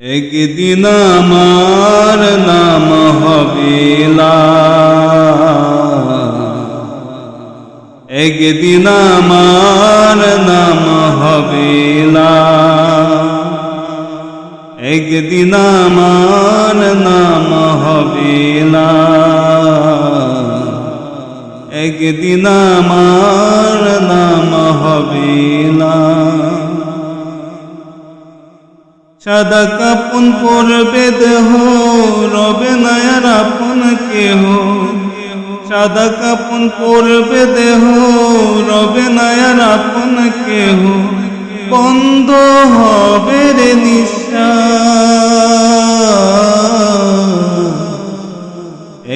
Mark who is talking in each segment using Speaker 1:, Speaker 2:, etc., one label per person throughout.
Speaker 1: একদিন আমার নাম হবিলা একদিন আমার নাম হবিলা একদিন আমার নাম হবিলা একদিন আমার নাম হবিলা সাদা কাপন পরবে দেহ, রবে নয়ার আপন কেহ। সাদা কাপন পরবে দেহ, রবে নয়ার আপন কেহ। বন্ধ হবে রে নিঃশ্বাস।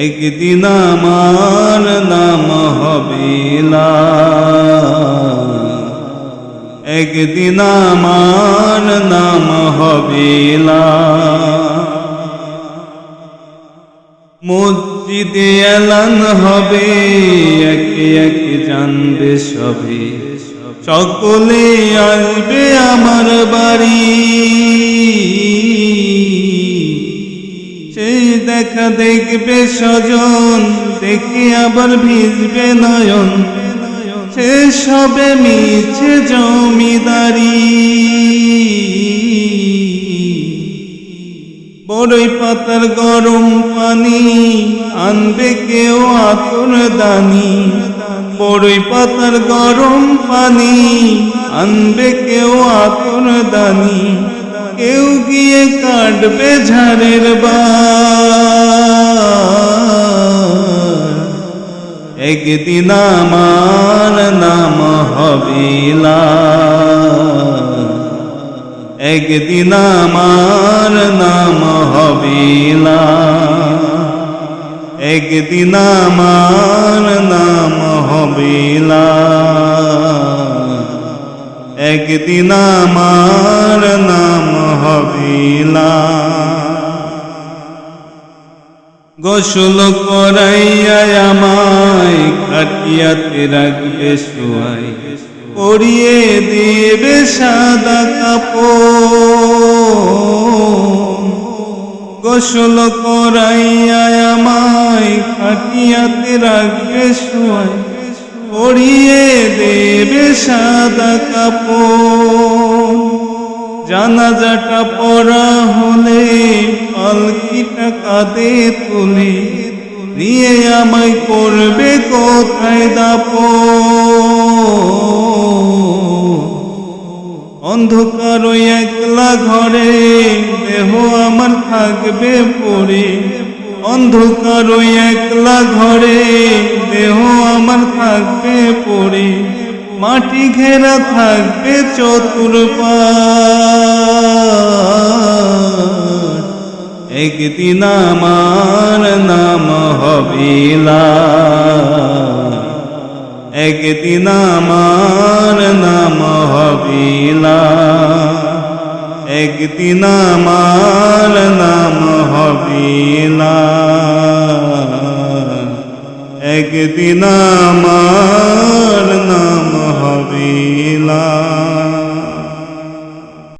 Speaker 1: একদিন আমার নাম হবিলা একদিন আমার নাম হবিলা মসজিদে এলান হবে, একে একে জানবে সবে। সকলে আসবে আমার বাড়ি। সেই দেখা দেখবে স্বজন, দেখে আবার ভিজবে নয়ন। শেষ হবে মিছে জমিদারি। বড়ই পাতার গরম পানি আনবে কেউ আতর দানি। বড়ই পাতার গরম পানি আনবে কেউ আতর দানি। কেউ গিয়ে কাটবে ঝাড়ের বা একদিন আমার নাম হবিলা একদিন আমার নাম হবিলা একদিন আমার নাম হবিলা একদিন আমার নাম হবিলা গোসল করাইয়া আমায় খাটিয়াতে রাখবে শোয়াই। পরিয়ে দেবে সাদা কাপড়। গোসল করাইয়া আমায় খাটিয়াতে রাখবে শোয়াই। পরিয়ে দেবে সাদা কাপড়। জানাজাটা পড়া হলে পালকিটা কাঁদে তুলে নিয়ে আমায় করবে কোথায় দাপ অন্ধকার ওই একলা ঘরে দেহ আমার থাকবে পড়ে। অন্ধকার ওই একলা ঘরে দেহ আমার থাকবে পড়ে। মাটি ঘেরা থাকবে চতুর্পার একদিন আমার নাম হবিলা একদিন আমার নাম হবিলা একদিন আমার নাম হবিলা একদিন আমার বিলা